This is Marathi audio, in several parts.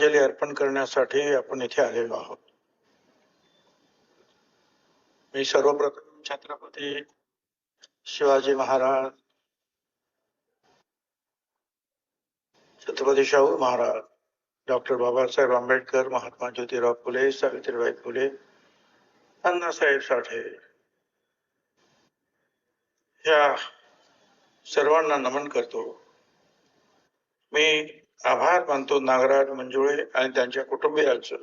श्रद्धांजली अर्पण करण्यासाठी आपण इथे आलेलो आहोत. मी सर्वप्रथम छत्रपती शिवाजी महाराज छत्रपती शाहू महाराज डॉक्टर बाबासाहेब आंबेडकर महात्मा ज्योतिराव फुले सावित्रीबाई फुले अण्णासाहेब साठे या सर्वांना नमन करतो. मी आभार मानतो नागराज मंजुळे आणि त्यांच्या कुटुंबियांचं.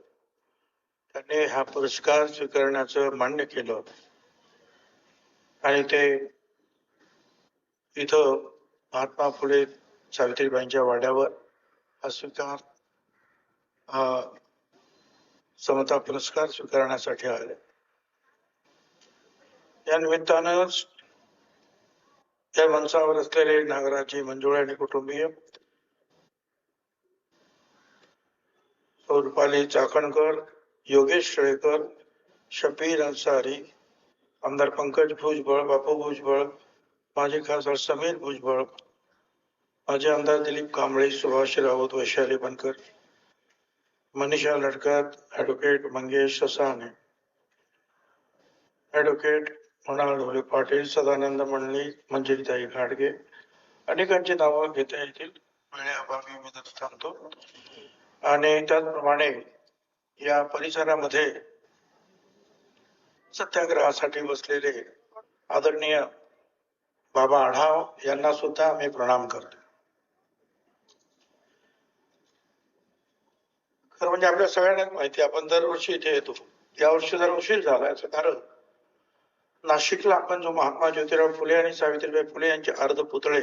त्यांनी हा पुरस्कार स्वीकारण्याचं मान्य केलं आणि ते इथं महात्मा फुले सावित्रीबाईंच्या वाड्यावर हा स्वीकार हा समता पुरस्कार स्वीकारण्यासाठी आले. या निमित्तानं त्या मंचावर असलेले नागराजी मंजुळे आणि कुटुंबीय रुपाली चाकणकर योगेश शेळेकर शफीर अन्सारी आमदार पंकज भुजबळ बापू भुजबळ माजी खासदार समीर भुजबळ माजी आमदार दिलीप कांबळे सुभाष राऊत वैशाली बनकर मनीषा लडकत ॲडव्होकेट मंगेश ससाने ॲडव्होकेट मृणाल ढोले पाटील सदानंद मंडळी मंजिरीताई घाडगे अनेकांची नावं घेता येतील. वेळेअभावी मी तर थांबतो. आणि त्याचप्रमाणे या परिसरामध्ये सत्याग्रहासाठी बसलेले आदरणीय बाबा आढाव यांना सुद्धा मी प्रणाम करतो. खरं म्हणजे आपल्या सगळ्यांना माहिती आपण दरवर्षी इथे येतो. यावर्षी जर उशीर झाला याचं कारण नाशिकला आपण जो महात्मा ज्योतिराव फुले आणि सावित्रीबाई फुले यांचे अर्ध पुतळे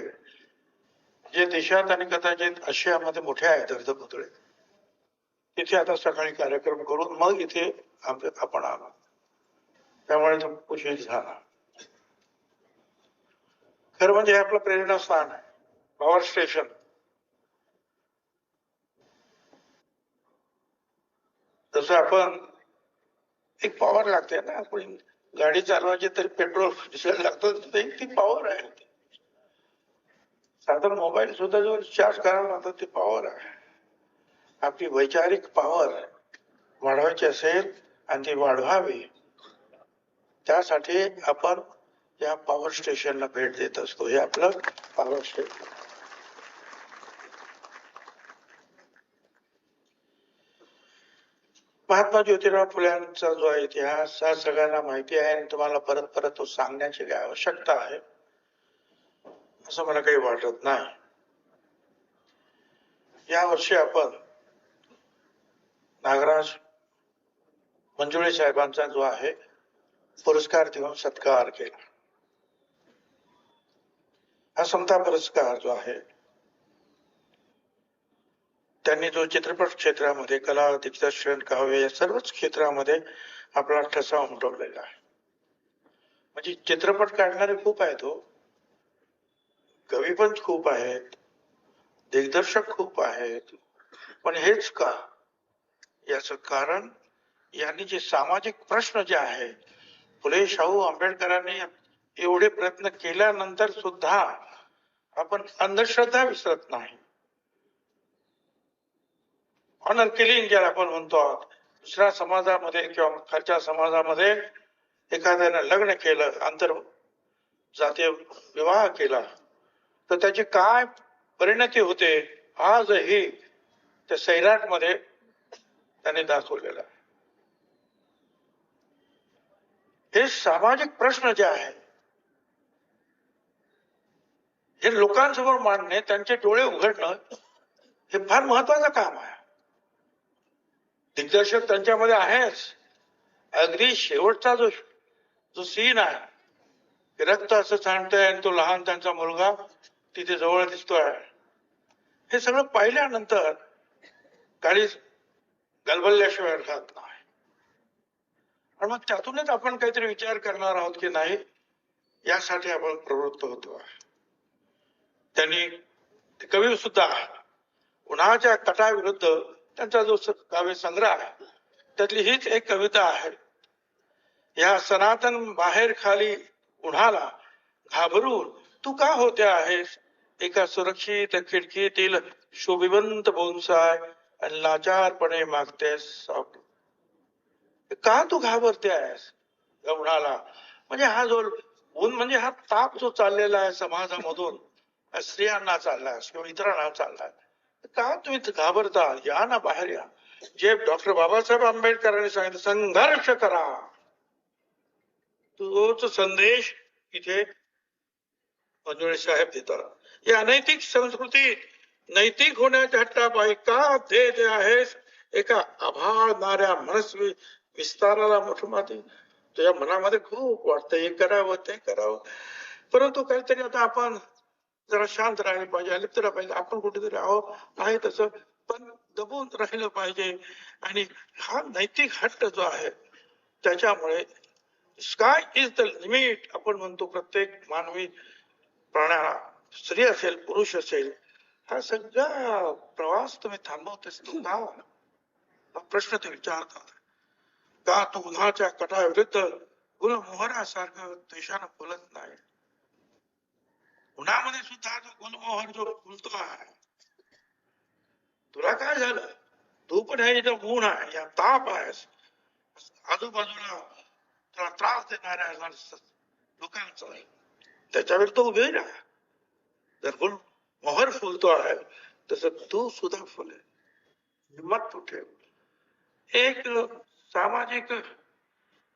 जे देशात आणि कदाचित आशियामध्ये मोठे आहेत अर्ध पुतळे तिथे आता सकाळी कार्यक्रम करून मग इथे आपण आलो. त्यामुळे तो उशीर झाला. खरं म्हणजे हे आपलं प्रेरणास्थान आहे. Power station. जसं आपण एक पॉवर लागते ना आपण गाडी चालवायची तरी पेट्रोल डिझेल लागतं तसं ती पॉवर आहे. साधारण मोबाईल सुद्धा जो चार्ज करावा लागतो ती पॉवर आहे. आपली वैचारिक पॉवर वाढवायची असेल आणि ती वाढवावी त्यासाठी आपण या पॉवर स्टेशनला भेट देत असतो. हे आपलं पॉवर स्टेशन महात्मा ज्योतिराव फुल्यांचा जो इतिहास हा सगळ्यांना माहिती आहे आणि तुम्हाला परत परत तो सांगण्याची काय आवश्यकता आहे असं मला काही वाटत नाही. या वर्षी आपण नागराज मंजुळे साहेबांचा जो आहे पुरस्कार देऊन सत्कार केला. हा समता पुरस्कार जो आहे त्यांनी जो चित्रपट क्षेत्रामध्ये कला दिग्दर्शन काव्य या सर्वच क्षेत्रामध्ये आपला ठसा उमटवलेला आहे. म्हणजे चित्रपट काढणारे खूप आहेत हो. कवी पण खूप आहेत दिग्दर्शक खूप आहेत पण हेच का? याच कारण यांनी जे सामाजिक प्रश्न जे आहे फुले शाहू आंबेडकरांनी एवढे प्रयत्न केल्यानंतर सुद्धा आपण अंधश्रद्धा विसरत नाही. ऑनर किलिंग ज्याला आपण म्हणतो आहोत. दुसऱ्या समाजामध्ये किंवा खालच्या समाजामध्ये एखाद्यानं लग्न केलं आंतर जातीय विवाह केला तर त्याची काय परिणती होते? आजही त्या सैराटमध्ये त्यांनी दाखवलेला. आहे हे सामाजिक प्रश्न जे आहे हे लोकांसमोर मांडणे त्यांचे डोळे उघडणं हे फार महत्वाचं काम आहे. दिग्दर्शक त्यांच्यामध्ये आहेच. अगदी शेवटचा जो जो सीन आहे रक्त असं सांडतंय आणि तो लहान त्यांचा मुलगा तिथे जवळ दिसतोय. हे सगळं पाहिल्यानंतर काही गलबलल्याशिवाय राहत नाही. आणि मग त्यातूनच आपण काहीतरी विचार करणार आहोत की नाही यासाठी आपण प्रवृत्त होतो त्यांनी कवी सुद्धा उन्हाच्या कटाविरुद्ध त्यांचा जो काव्य संग्रह आहे त्यातली हीच एक कविता आहे. या सनातन बाहेर खाली उन्हाला घाबरून तू का होते आहेस? एका सुरक्षित खिडकीतील शोभिवंत बोनसाय आणि लाचारपणे मागतेस का तू घाबरते आहेस? गवणाला म्हणजे हा जो ऊन म्हणजे हा ताप जो चाललेला आहे समाजामधून स्त्रियांना चाललाय किंवा इतरांना चाललाय का तुम्ही घाबरता? या ना बाहेर या. जे डॉक्टर बाबासाहेब आंबेडकरांनी सांगितलं संघर्ष करा. तोच संदेश इथे मंजुळे साहेब देतात. या अनैतिक संस्कृती नैतिक होण्याच्या हट्टापायी का देत आहेस एका आभाळणाऱ्या मनस्वी विस्ताराला मोठ माते. तुझ्या मनामध्ये खूप वाटतं हे करावं ते करावं. परंतु काहीतरी आता आपण जरा शांत राहिले पाहिजे अलिप्त पाहिजे. आपण कुठेतरी आहो आहे तसं. पण दबून राहिलं पाहिजे. आणि हा नैतिक हट्ट जो आहे त्याच्यामुळे स्काय इज द लिमिट आपण म्हणतो प्रत्येक मानवी प्राण्याला स्त्री असेल पुरुष असेल हा सगळा प्रवास तुम्ही थांबवतेस तू का प्रश्न ते विचारतात का तो उन्हाच्या कटाविरुद्ध गुलमोहरासारखं देशानं बोलत नाही उन्हामध्ये सुद्धा जो गुलमोहर जो फुलतो आहे तुला काय झालं तू पण हे जो ऊन आहे या ताप आहेस आजूबाजूला तुला त्रास देणाऱ्या लोकांचा त्याच्यावर तो उभे ना जर गुल मोहर फुलतो आहे. तसं तू सुद्धा फुले हिंमत तू ठेव एक सामाजिक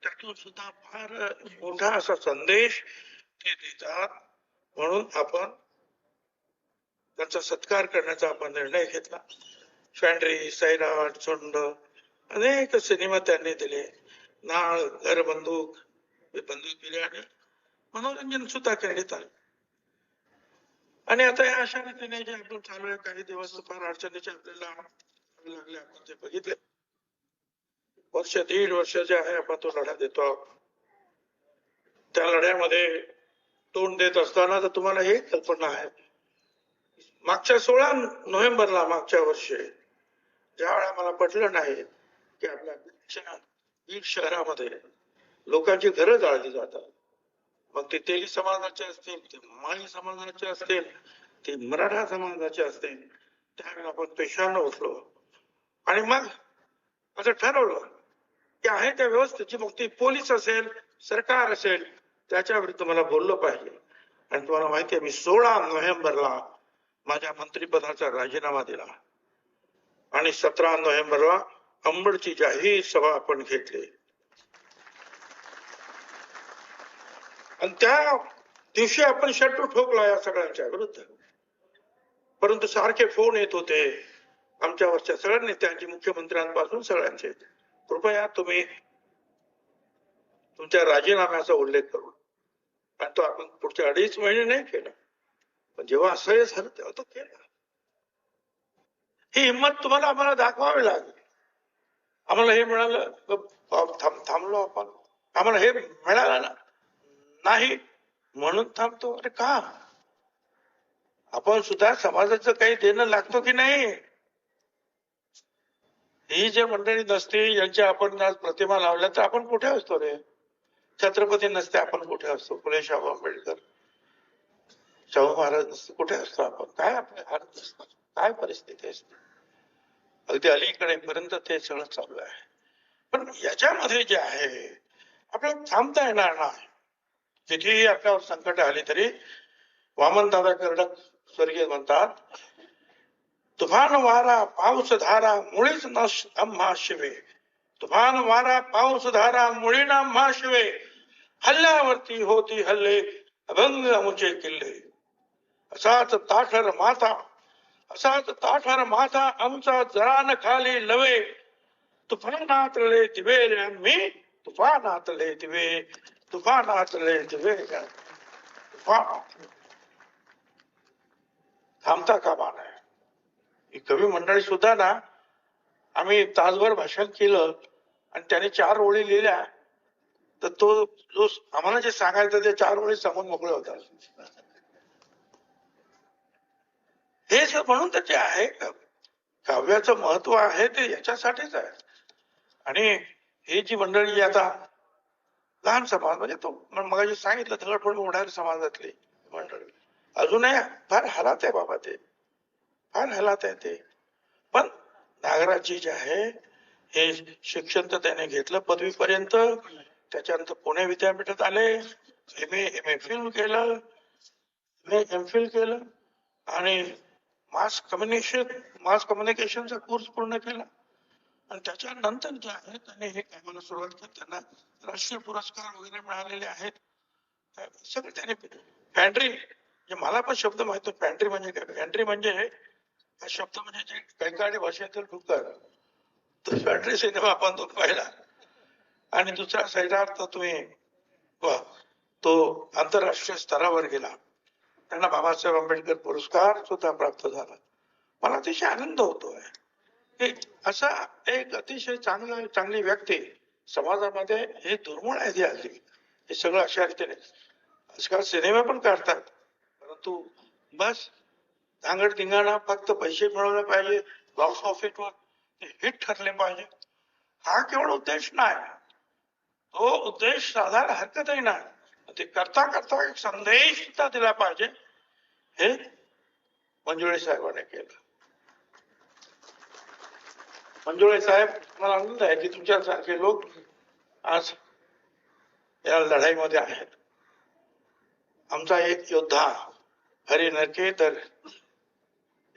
त्यातून सुद्धा फार मोठा असा संदेश ते देतात. म्हणून आपण त्यांचा सत्कार करण्याचा आपण निर्णय घेतला. फॅन्ड्री सैराट चुंड अनेक सिनेमा त्यांनी दिले. नाळ घर बंदूक बंदूक दिले आणि मनोरंजन सुद्धा करण्यात आले. आणि आता या अशा रीतीने जे आपण चालू आहे काही दिवस फार अडचणीचे आपल्याला लागले. आपण ते बघितले वर्ष दीड वर्ष जे आहे आपण तो लढा देतो. त्या लढ्यामध्ये तोंड देत असताना तर तुम्हाला हे कल्पना आहे. मागच्या सोळा नोव्हेंबरला मागच्या वर्षी ज्या वेळा मला पटलं नाही की आपल्या बीड शहरामध्ये लोकांची घरं जाळली जातात. मग ते तेली समाजाचे असतील ते माळी समाजाचे असतील ते मराठा समाजाचे असतील त्यावेळेला आपण पेशानं उठलो. आणि मग असं ठरवलं की आहे त्या व्यवस्थेची मग ती पोलीस असेल सरकार असेल त्याच्या विरुद्ध मला बोललं पाहिजे. आणि तुम्हाला माहिती आहे मी सोळा नोव्हेंबरला माझ्या मंत्रिपदाचा राजीनामा दिला. आणि सतरा नोव्हेंबरला अंबडची जाहीर सभा आपण घेतली. आणि त्या दिवशी आपण शट्टू ठोकला या सगळ्यांच्या विरुद्ध. परंतु सारखे फोन येत होते आमच्यावरच्या सगळ्या नेत्यांची मुख्यमंत्र्यांपासून सगळ्यांचे. कृपया तुम्ही तुमच्या राजीनाम्याचा उल्लेख करू आणि तो आपण पुढच्या अडीच महिने नाही केला. पण जेव्हा असह्य झालं तेव्हा तो केला. ही हिंमत तुम्हाला आम्हाला दाखवावी लागेल. आम्हाला हे मिळालं थांबलो आपण. आम्हाला हे मिळालं ना. नाही म्हणून थांबतो. अरे का? आपण सुद्धा समाजाचं काही देणं लागतो की नाही? ही जे मंडळी नसते यांच्या आपण आज प्रतिमा लावल्या तर आपण कुठे असतो रे? छत्रपती नसते आपण कुठे असतो? फुले शाहू आंबेडकर. शाहू महाराज नसते कुठे असतो आपण? काय आपले हात नसतात काय परिस्थिती असते अगदी अलीकडे पर्यंत ते सगळं चालू आहे. पण याच्यामध्ये जे आहे आपल्याला थांबता येणार नाही. कितीही आपल्यावर संकट आली तरी वामन दादा कर्डक स्वर्गीय म्हणतात तुफान वारा पाऊस धारा मुळीच न आम्हा शिवे. तुफान वारा पाऊस धारा मुळी न शिवे. हल्ल्यावरती होती हल्ले अभंग अमुचे किल्ले. असाच ताठर माथा असाच ताठर माथा आमचा जरान खाली लवे. तुफानातले दिवे मी तुफानातले दिवे. तुफानातले दिवे तुफानात थांबता कामा नये ही कवी मंडळी सुद्धा ना आम्ही तासभर भाषण केलं आणि त्याने चार ओळी लिहिल्या. तर तो जो आम्हाला जे सांगायचं ते चार ओळी सांगून मोकळे होतात. हे जे म्हणून तर जे आहे काव्याचं महत्त्व आहे ते याच्यासाठीच आहे. आणि हे जी मंडळी आता लहान समाज म्हणजे तो मग सांगितलं दगडफोड उडायला समाजातली मंडळी. अजूनही फार हालात आहे बाबा ते. फार हालात आहे ते. पण नागराजी जे आहे हे शिक्षण तर त्याने घेतलं पदवीपर्यंत. त्याच्यानंतर पुणे विद्यापीठात आले M A M A phil केलं एम फिल केलं आणि मास कम्युनिकेशन मास कम्युनिकेशनचा कोर्स पूर्ण केला. आणि त्याच्यानंतर जे आहेत त्यांनी हे कामाला सुरुवात केली त्यांना राष्ट्रीय पुरस्कार वगैरे मिळालेले आहेत. सगळे त्याने पॅन्ट्री म्हणजे मला पण शब्द माहिती पॅन्ट्री म्हणजे काय? पॅन्ट्री म्हणजे हा शब्द म्हणजे जे बंगाली भाषेतील डुक्कर तर पॅन्ट्री सिनेमा आपण तो पाहिला. आणि दुसरा साईडार्थ तुम्ही तो आंतरराष्ट्रीय स्तरावर गेला. त्यांना बाबासाहेब आंबेडकर पुरस्कार सुद्धा प्राप्त झाला. मला अतिशय आनंद होतोय. असा एक अतिशय चांगला चांगली व्यक्ती समाजामध्ये हे दुर्मिळ आहे ती हे सगळं अशा रीतीने. आजकाल सिनेमा पण काढतात. परंतु बस धांगड धिंगाणा फक्त पैसे मिळवले पाहिजे बॉक्स ऑफिसवर ते हिट ठरले पाहिजे. हा केवळ उद्देश नाही. तो उद्देश साधायला हरकतही नाही. ते करता करता एक संदेश सुद्धा दिला पाहिजे. हे मंजुळे साहेबांनी केलं. मंजुळे साहेब मला आनंद आहे की तुमच्यासारखे लोक आज या लढाईमध्ये आहेत. आमचा एक योद्धा हरी नरके तर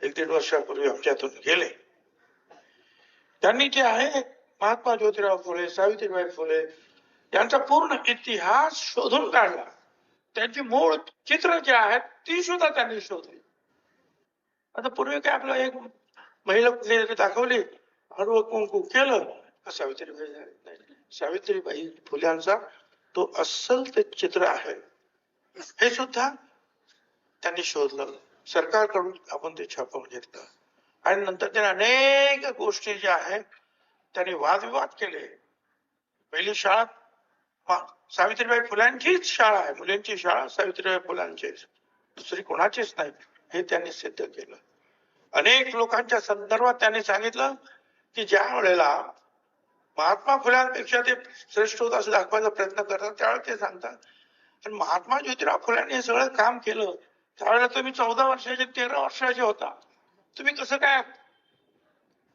एक दीड वर्षापूर्वी आमच्यातून गेले. त्यांनी जे आहे महात्मा ज्योतिराव फुले सावित्रीबाई फुले यांचा पूर्ण इतिहास शोधून काढला. त्यांची मूळ चित्र जे आहेत ती सुद्धा त्यांनी शोधली. आता पूर्वी काय आपलं एक महिला कुठली तरी दाखवली हळू कुंकू केलं? का सावित्रीबाई नाही सावित्रीबाई फुल्यांचा तो अस्सल ते चित्र आहे. हे सुद्धा त्यांनी शोधलं. सरकारकडून आपण ते छापून घेतलं. आणि नंतर त्याने अनेक गोष्टी ज्या आहेत त्यांनी वादविवाद केले. पहिली शाळा सावित्रीबाई फुलांचीच शाळा आहे. मुलींची शाळा सावित्रीबाई फुलांचीच दुसरी कोणाचीच नाही. हे त्यांनी सिद्ध केलं. अनेक लोकांच्या संदर्भात त्यांनी सांगितलं की ज्या वेळेला महात्मा फुल्यांपेक्षा ते श्रेष्ठ होत असं दाखवायचा प्रयत्न करतात त्यावेळेला ते सांगतात. पण महात्मा ज्योतिराव फुल्यांनी हे सगळं काम केलं त्यावेळेला तुम्ही चौदा वर्षाचे तेरा वर्षाचे होता. तुम्ही कसं काय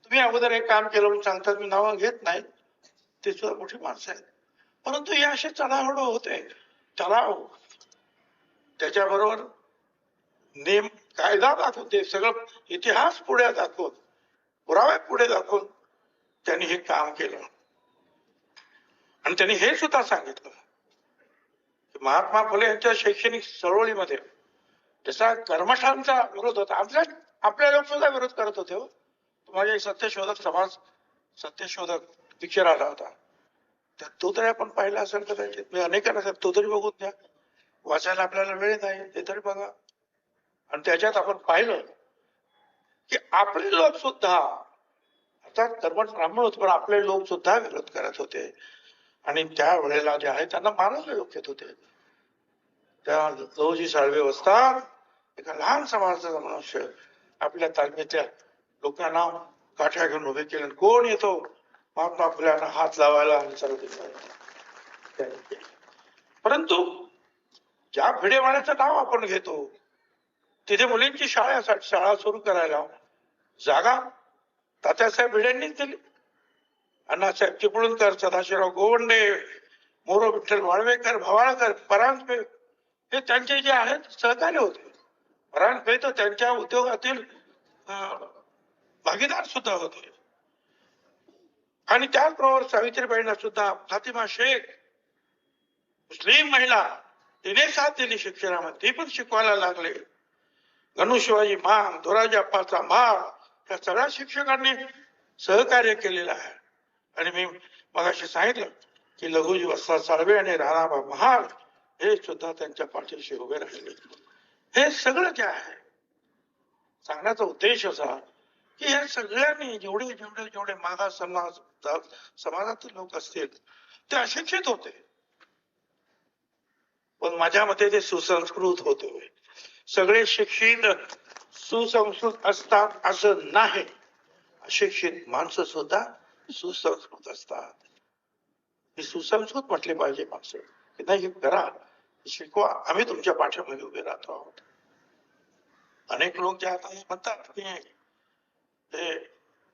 तुम्ही अगोदर एक काम केलं म्हणून सांगतात मी नावं घेत नाही. ते सुद्धा मोठी माणसं आहेत. परंतु हे असे चढावड होते. चढाव त्याच्याबरोबर नेम कायदा दाखवते सगळं इतिहास पुढे दाखवत. पुरावे पुढे दाखवून त्यांनी हे काम केलं. आणि त्यांनी हे सुद्धा सांगितलं की महात्मा फुले यांच्या शैक्षणिक चळवळीमध्ये जसा कर्मठांचा विरोध होता आपल्या आपल्या लोक सुद्धा विरोध करत होते हो. माझ्या एक सत्यशोधक समाज सत्यशोधक पिक्चर आला होता. तर तो तरी आपण पाहिला असेल कदाचित मी अनेकांना सांग- तो तरी बघून द्या वाचायला आपल्याला वेळ नाही ते तरी बघा. आणि त्याच्यात आपण पाहिलं की आपले लोक सुद्धा आता कर्मठ ब्राह्मण होते पण आपले लोक सुद्धा विरोध करत होते. आणि त्या वेळेला जे आहे त्यांना मारायला लोक येत होते. त्या लवजी साळवे असतात एका लहान समाजाचा मनुष्य आपल्या तालमीतल्या लोकांना काठ्या घेऊन उभे केले आणि कोण येतो? महात्मा फुल्यांना हात लावायला आणि सर्व परंतु ज्या भिडेवाड्याचं नाव आपण घेतो तिथे मुलींची शाळेसाठी शाळा सुरू करायला जागा. तात्यासाहेब भिडेंनीच दिली. अण्णासाहेब चिपळूणकर सदाशिवराव गोवंडे मोरो विठ्ठल वाळवेकर भवाळकर परांजपे हे त्यांचे जे आहेत सहकारी होते. परांजपे तर त्यांच्या उद्योगातील भागीदार सुद्धा होते. आणि त्याचबरोबर सावित्रीबाईंना सुद्धा फातिमा शेख मुस्लिम महिला तिने साथ दिली शिक्षणामध्ये. ती पण शिकवायला लागले. गणू शिवाजी मान धोराजी माळ या सगळ्या शिक्षकांनी सहकार्य केलेलं आहे. आणि मी मगाशी सांगितलं की लघुजी वस्ता साळवे आणि राणाबा महाल हे सुद्धा त्यांच्या पाठीशी उभे राहिले. हे सगळं जे आहे सांगण्याचा उद्देश असा की या सगळ्यांनी जेवढे जेवढे जेवढे मागास समाज समाजातील लोक असतील ते अशिक्षित होते. पण माझ्या मते ते सुसंस्कृत होते. सगळे शिक्षित सुसंस्कृत असतात असं नाही. अशिक्षित माणसं सुद्धा सुसंस्कृत असतात. हे सुसंस्कृत म्हटले पाहिजे माणसं. की नाही करा. शिकवा. आम्ही तुमच्या पाठ्यामध्ये उभे राहतो आहोत. अनेक लोक जे आता हे म्हणतात की ते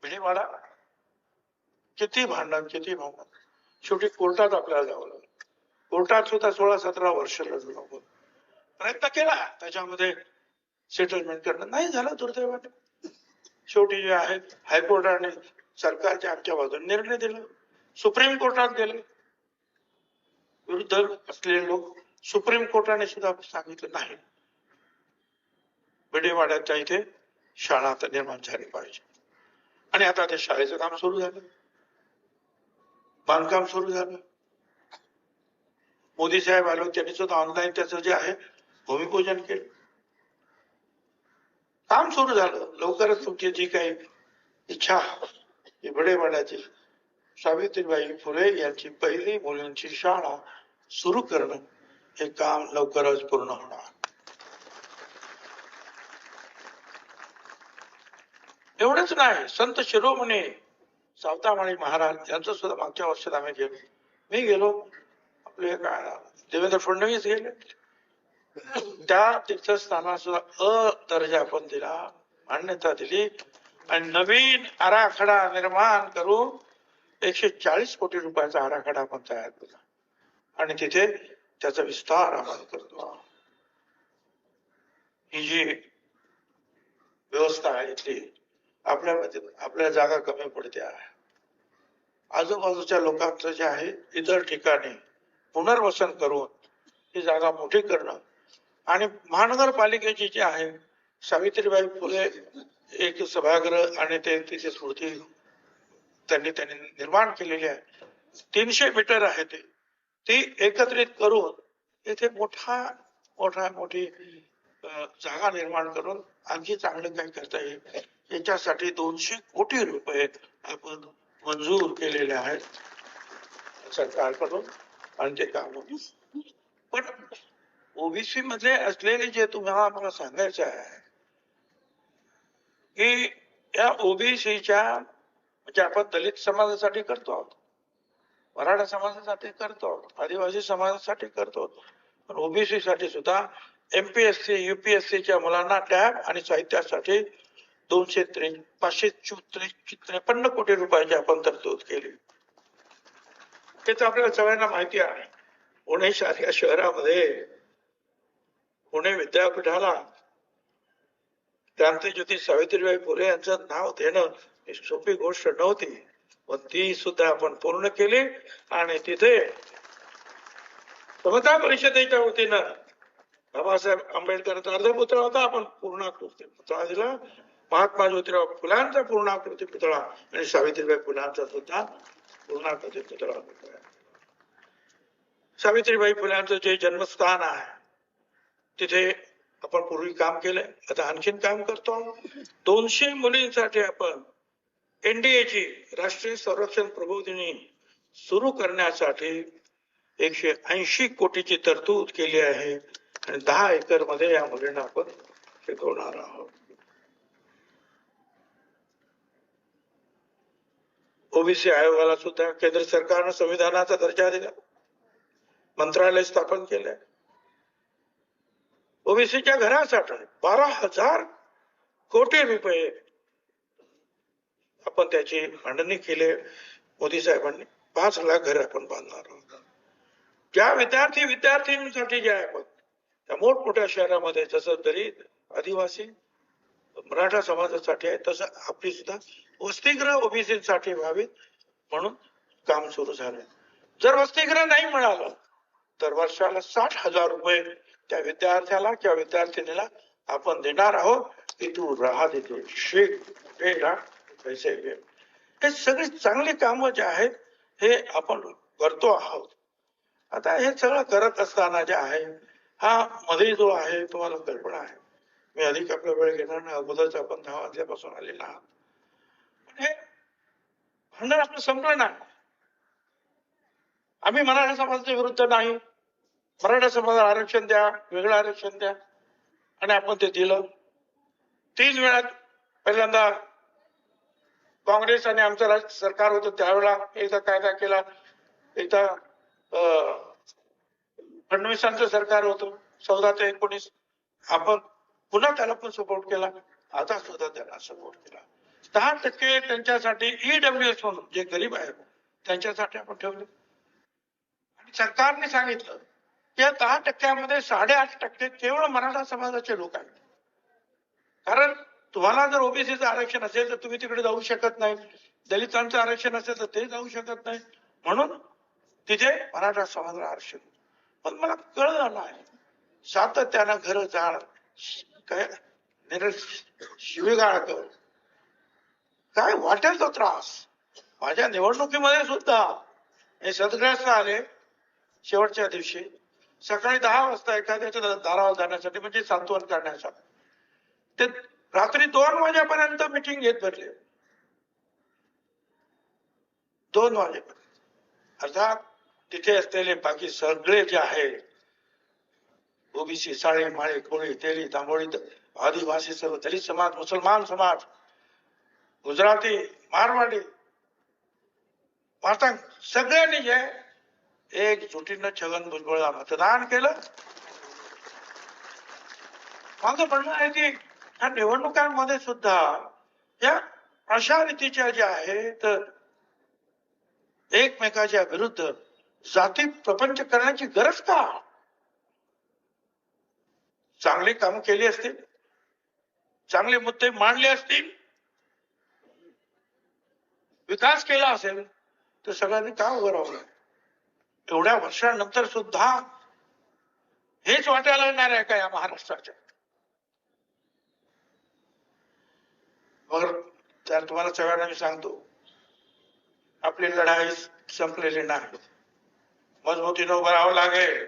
भिडेवाडा किती भांडण किती भांडण. शेवटी कोर्टात आपल्याला जावं लागलं. कोर्टात सुद्धा सोळा सतरा वर्ष लढलो प्रयत्न केला. त्याच्यामध्ये सेटलमेंट करणं. नाही झालं दुर्दैवाने. शेवटी जे आहेत हायकोर्टाने सरकारच्या आमच्या बाजूने निर्णय दिला. सुप्रीम कोर्टात गेले. विरुद्ध असलेले लोक सुप्रीम कोर्टाने सुद्धा सांगितलं नाही. बिडेवाड्याच्या इथे शाळा आता निर्माण झाली पाहिजे. आणि आता त्या शाळेचं काम सुरू झालं. बांधकाम सुरू झालं. मोदी साहेब आलो त्यांनी सुद्धा ऑनलाईन त्याचं जे आहे भूमिपूजन केलं. काम सुरू झालं. लवकरच तुमची जी काही इच्छा ही बडेवाड्याची सावित्रीबाई फुले यांची पहिली मुलींची शाळा सुरू करणं हे काम लवकरच पूर्ण होणार. एवढंच नाही संत शिरोमणी सावतामाळी महाराज यांचं सुद्धा मागच्या वर्षात आम्ही गेलो. मी गेलो. आपले काय देवेंद्र फडणवीस गेले. त्या तीर्थस्थानाला अ दर्जा आपण दिला मान्यता दिली आणि नवीन आराखडा निर्माण करून एकशे चाळीस कोटी रुपयाचा आराखडा आपण तयार केला. आणि तिथे त्याचा विस्तार आपण करतो. ही जी व्यवस्था आहे इथली आपल्या आपल्या जागा कमी पडते आहे आजूबाजूच्या लोकांचं जे आहे इतर ठिकाणी पुनर्वसन करून ही जागा मोठी करणं आणि महानगरपालिकेची जी आहे सावित्रीबाई फुले एक सभागृह आणि ते तिची स्मृती त्यांनी त्यांनी निर्माण केलेली आहे. तीनशे मीटर आहे ते. ती एकत्रित करून इथे मोठा मोठा मोठी जागा निर्माण करून आणखी चांगलं काही करता येईल. याच्यासाठी दोनशे कोटी रुपये आपण मंजूर केलेले आहेत. सरकारकडून आणि ते काम पण ओबीसी मध्ये असलेले जे तुम्हाला मला सांगायचं आहे की या ओबीसीच्या म्हणजे आपण दलित समाजासाठी करतो आहोत मराठा समाजासाठी करतो आहोत आदिवासी समाजासाठी करतो आहोत पण ओबीसी साठी सुद्धा एमपीएससी युपीएससीच्या मुलांना टॅब आणि साहित्यासाठी दोनशे त्रे पाचशे चौत्रे- त्रेपन्न कोटी रुपयाची आपण तरतूद केली. ते तर आपल्याला सगळ्यांना माहिती आहे. पुणे सारख्या शहरामध्ये पुणे विद्यापीठाला क्रांतीज्योती सावित्रीबाई फुले यांचं नाव देणं ही सोपी गोष्ट नव्हती. पण ती सुद्धा आपण पूर्ण केली आणि तिथे समता परिषदेच्या वतीनं बाबासाहेब आंबेडकरचा अर्धपुतळा होता. आपण पूर्णाकृती पुतळा दिला. महात्मा ज्योतिराव फुलांचा पूर्णाकृती पुतळा आणि सावित्रीबाई फुलांचा सुद्धा पूर्णाकृती पुतळा होता. सावित्रीबाई फुलांचं जे जन्मस्थान आहे तिथे आपण पूर्वी काम केलंय. आता आणखीन काम करतो. दोनशे मुलींसाठी आपण एनडीएची राष्ट्रीय संरक्षण प्रबोधिनी सुरू करण्यासाठी एकशे ऐंशी कोटीची तरतूद केली आहे. आणि दहा एकरमध्ये या मुलींना आपण शिकवणार आहोत. ओबीसी आयोगाला सुद्धा केंद्र सरकारनं संविधानाचा दर्जा दिला. मंत्रालय स्थापन केलंय. ओबीसीच्या घरासाठी बारा हजार कोटी रुपये आपण त्याची मांडणी केली. मोदी साहेबांनी पाच लाख घर आपण बांधणार आहोत. ज्या विद्यार्थी विद्यार्थ्यांसाठी जे आहे आपण त्या मोठमोठ्या शहरामध्ये जसं दलित आदिवासी मराठा समाजासाठी आहे तसं आपली सुद्धा वसतिगृह ओबीसीसाठी व्हावीत म्हणून काम सुरू झालं जर वसतिगृह नाही मिळालं तर वर्षाला साठ हजार रुपये त्या विद्यार्थ्याला किंवा विद्यार्थिनीला आपण देणार आहोत की तू राहा देतो शेख हे पैसे घे हे सगळी चांगली कामं जे आहेत हे आपण करतो आहोत. आता हे सगळं करत असताना जे आहे हा मध्ये जो आहे तुम्हाला कल्पना आहे. मी अधिक आपला वेळ घेणार नाही अगोदरच आपण दहा वाजल्यापासून आलेला आहात. पण हे भांडण आपलं संपलं नाही. आम्ही मराठा समाजाच्या विरुद्ध नाही. मराठा समाजाला आरक्षण द्या वेगळं आरक्षण द्या. आणि आपण ते दिलं. तीन वेळा पहिल्यांदा काँग्रेस आणि आमचं राज्य सरकार होतं त्यावेळेला एकदा कायदा केला. एकदा अं, फडणवीसांचं सरकार होतं चौदा ते एकोणीस. आपण पुन्हा त्याला पण सपोर्ट केला. आता सुद्धा त्याला सपोर्ट केला. दहा टक्के त्यांच्यासाठी ईडब्ल्यू एस म्हणून जे गरीब आहेत त्यांच्यासाठी आपण ठेवले. आणि सरकारने सांगितलं की या दहा टक्क्यामध्ये साडेआठ टक्के केवळ मराठा समाजाचे लोक आहेत. कारण तुम्हाला जर ओबीसीचं आरक्षण असेल तर तुम्ही तिकडे जाऊ शकत नाही. दलितांचं आरक्षण असेल तर ते जाऊ शकत नाही. म्हणून तिथे मराठा समाजाला आरक्षण. पण मला कळलं नाही. सातत्यानं घर जाण काय शिवीगाळ कर काय वाटेल तो त्रास? माझ्या निवडणुकीमध्ये सुद्धा हे सदग्रस्त आले शेवटच्या दिवशी. सकाळी दहा वाजता एखाद्याच्या दारावर जाण्यासाठी म्हणजे सांत्वन करण्यासाठी. ते रात्री दोन वाजेपर्यंत मिटिंग घेत भरले दोन वाजेपर्यंत. अर्थात तिथे असलेले बाकी सगळे जे आहे ओबीसी साळे माळे कोळी तेली तांबोळी आदिवासी सर्व दलित समाज मुसलमान समाज गुजराती मारवाडी मातांग सगळ्यांनी जे एकजुटीनं छगन भुजबळला मतदान केलं. माझं म्हणणं आहे की ह्या निवडणुकांमध्ये सुद्धा या अशा रीतीच्या ज्या आहेत एकमेकाच्या विरुद्ध जाती प्रपंच करण्याची गरज का? चांगली काम केली असतील. चांगले मुद्दे मांडले असतील. विकास केला असेल तर सगळ्यांनी का उभं राहलं एवढ्या वर्षानंतर सुद्धा हेच वाटायला येणार आहे का या महाराष्ट्राच्या? मगर तर तुम्हाला सगळ्यांना मी सांगतो आपली लढाई संपलेली नाही. मजबूतीनं उभं राहावं लागेल.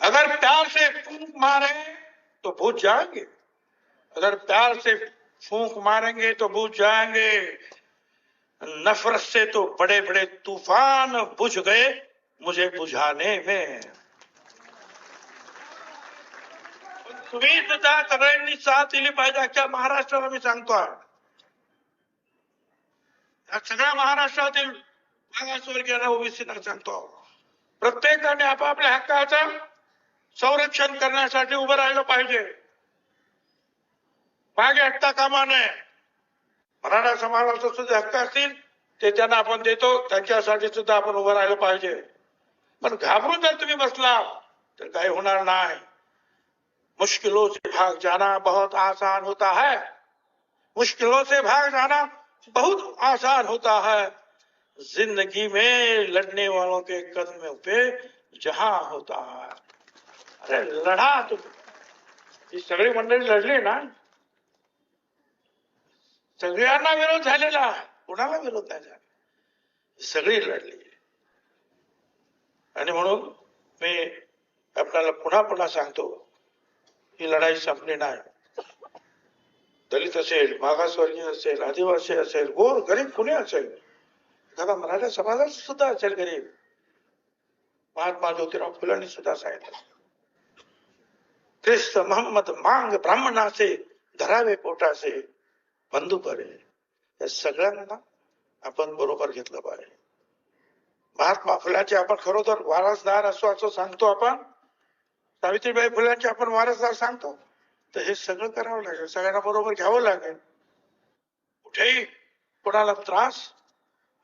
अगर प्यार से फूंक मारे तो भूत जाएँगे. अगर प्यार से फूंक मारेंगे तो भूत जाएँगे. नफरत से तो बड़े बड़े तूफ़ान बुझ गए, मुझे बुझाने में। तुम्ही सुद्धा सगळ्यांनी साथ दिली पाहिजे अख्ख्या महाराष्ट्राला मी सांगतोय या सगळ्या महाराष्ट्रातील मागासवर्गीयांना ओबीसीना सांगतो. प्रत्येकाने आपापल्या हक्काचं संरक्षण करण्यासाठी उभं राहिलं पाहिजे. मागे हटता कामा नये मराठा समाजाचे सुद्धा हक्क असतील, ते त्यांना आपण देतो, त्यांच्यासाठी सुद्धा आपण उभं राहिलं पाहिजे. पण घाबरून जर तुम्ही बसला तर काही होणार नाही. मुश्किलों से भाग जाना बहुत आसान होता है. मुश्किलों से भाग जाना बहुत आसान होता है. ज़िंदगी में लड़ने वालों के कदम पे जहाँ होता है। अरे लढा तुम्ही ही सगळी मंडळी लढली ना? सगळ्यांना विरोध झालेला कुणाला विरोध नाही झाला? सगळी लढली. आणि म्हणून मी आपल्याला पुन्हा पुन्हा सांगतो ही लढाई संपली नाही. दलित असेल मागासवर्गीय असेल आदिवासी असेल गोर गरीब कुणी असेल एखादा मराठा समाजात सुद्धा असेल गरीब. महात्मा ज्योतिराव फुलांनी सुद्धा सांगितलं. ख्रिस्त महम्मद मांग ब्राह्मणाचे धरावे पोटाचे बंधू आहे या सगळ्यांना आपण बरोबर घेतलं पाहिजे. महात्मा फुलांचे आपण खरोखर वारसदार असो असं सांगतो आपण. सावित्रीबाई फुलांचे आपण वारसदार सांगतो. तर हे सगळं करावं लागेल. सगळ्यांना बरोबर घ्यावं लागेल. कुठेही कोणाला त्रास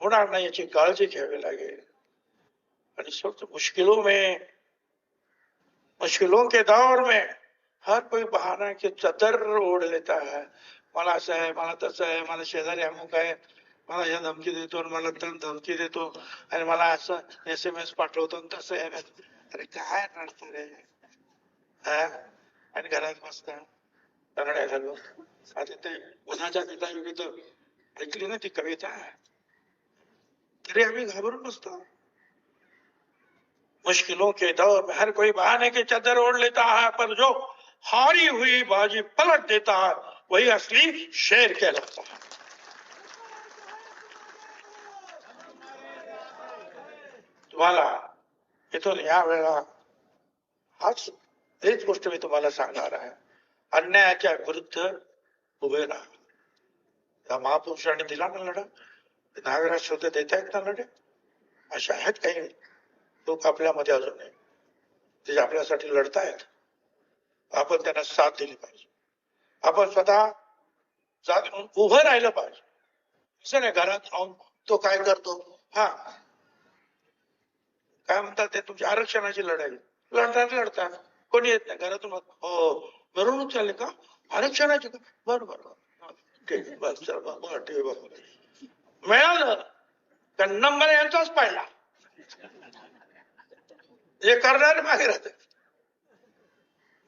होणार नाही याची काळजी घ्यावी लागेल. आणि सबसे मुश्किलों में मुश्किलों के दौर में हर कोई बहाना की चदर ओढ लेता है. मला असं आहे मला तसं आहे मला शेजारी अमुक आहे, मला या धमकी देतो मला तर धमकी देतो. आणि मला असं एस एम एस पाठवतो तसं आहे. अरे काय नडतं रे? आणि घरात बसता रगड्या झालो आता ते उन्हाच्या पिता ऐकली ना ती कविता. तरी आम्ही घाबरून बसतो. मुश्किलों के दौर में हर कोई बहाने की चादर ओढ़ लेता है, पर जो हारी हुई बाजी पलट देता है वही असली शेर कहलाता है तुम्हाला इथून या वेळा हाच हेच गोष्ट मी तुम्हाला सांगणार आहे अन्यायाच्या विरुद्ध उभे राहा या महापुरुषांनी दिला ना लढा नागराज सुद्धा देत आहेत ना लढे अशा आहेत काही लोक आपल्यामध्ये अजून ते आपल्यासाठी लढतायत आपण त्यांना साथ दिली पाहिजे आपण स्वतः जाग उभं राहिलं पाहिजे. असं नाही घरात राहून तो काय करतो? हा. काय म्हणतात ते तुमच्या आरक्षणाची लढाई. लढतात लढतात. कोणी येत नाही. घरातून हो. मिरवणूक चालले का? आरक्षणाची का? बरं बरं ठीक बस चल ठीक आहे मिळालं. का नंबर यांचाच पाहिला. हे करणारे मागे राहते.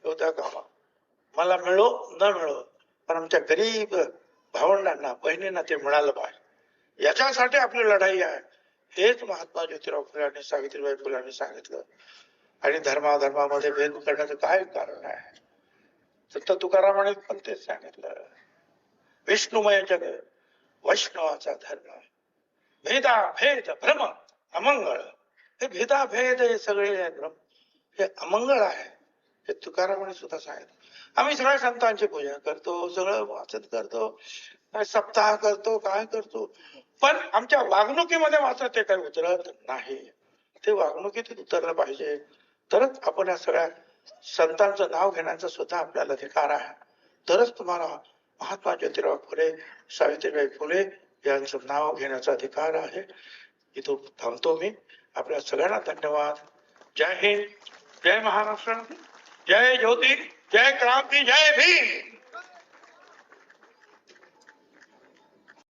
होत्या कामा मला मिळो न मिळो. पण आमच्या गरीब भावंडांना बहिणींना ते मिळालं पाहिजे. याच्यासाठी आपली लढाई आहे. हेच महात्मा ज्योतिराव फुले आणि सावित्रीबाई फुलांनी सांगितलं. आणि धर्माधर्मामध्ये भेद करण्याचं काय कारण आहे संत तुकारामाने पण तेच सांगितलं. विष्णुमय जग वैष्णवाचा धर्म भेदा भेद भ्रम अमंगळ. हे भेदा भेद हे सगळे भ्रम हे अमंगळ आहे. हे तुकारामाने सुद्धा सांगितलं. आम्ही सगळ्या संतांची पूजा करतो सगळं वाचन करतो काय सप्ताह करतो काय करतो. पण आमच्या वागणुकीमध्ये मात्र ते काही उतरत नाही. ते वागणुकीत उतरलं पाहिजे. तरच आपण या सगळ्या संतांचं नाव घेण्याचा सुद्धा आपल्याला अधिकार आहे. तरच तुम्हाला महात्मा ज्योतिराव फुले सावित्रीबाई फुले यांचं नाव घेण्याचा अधिकार आहे. इथून थांबतो मी. आपल्या सगळ्यांना धन्यवाद. जय हिंद. जय महाराष्ट्र. जय ज्योती. जय क्रांती जय भीम।